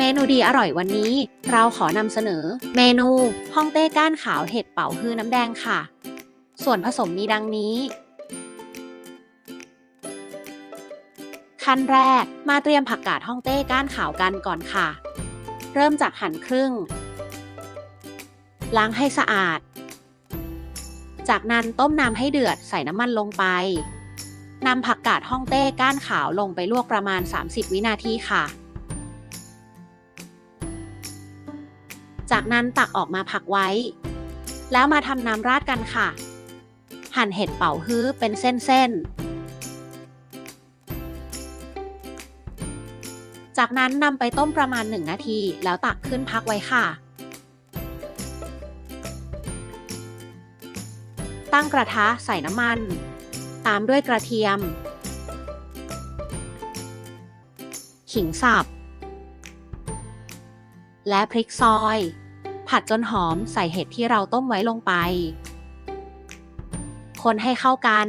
เมนูดีอร่อยวันนี้ เราขอนำเสนอ เมนูฮ่องเต้ก้านขาวเห็ดเป่าฮื้อน้ำแดงค่ะ ส่วนผสมมีดังนี้ ขั้นแรกมาเตรียมผักกาดฮ่องเต้ก้านขาวกันก่อนค่ะ เริ่มจากหั่นครึ่ง ล้างให้สะอาด จากนั้นต้มน้ำให้เดือดใส่น้ำมันลงไปนำผักกาดฮ่องเต้ก้านขาวลงไปลวกประมาณ 30 วินาทีค่ะ จากนั้นตักออกมาพักไว้ แล้วมาทำน้ำราดกันค่ะ หั่นเห็ดเป่าฮื้อเป็นเส้นๆ จากนั้นนำไปต้มประมาณ 1 นาที แล้วตักขึ้นพักไว้ค่ะ ตั้งกระทะใส่น้ำมัน ตามด้วยกระเทียม ขิงสับ และพริกซอย ผัดจนหอมใส่เห็ดที่เราต้มไว้ลงไป คนให้เข้ากัน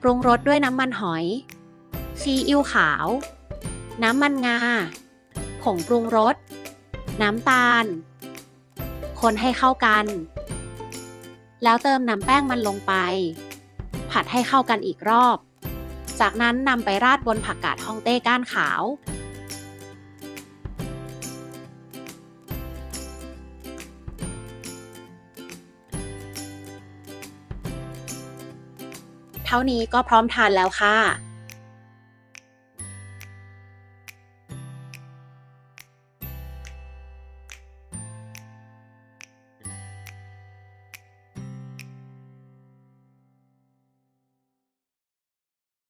ปรุงรสด้วยน้ำมันหอย ซีอิ๊วขาว น้ำมันงา ผงปรุงรส น้ำตาล คนให้เข้ากัน แล้วเติมน้ำแป้งมันลงไป ผัดให้เข้ากันอีกรอบ จากนั้นนำไปราดบนผักกาดฮ่องเต้ก้านขาว เท่านี้ก็พร้อมทานแล้วค่ะ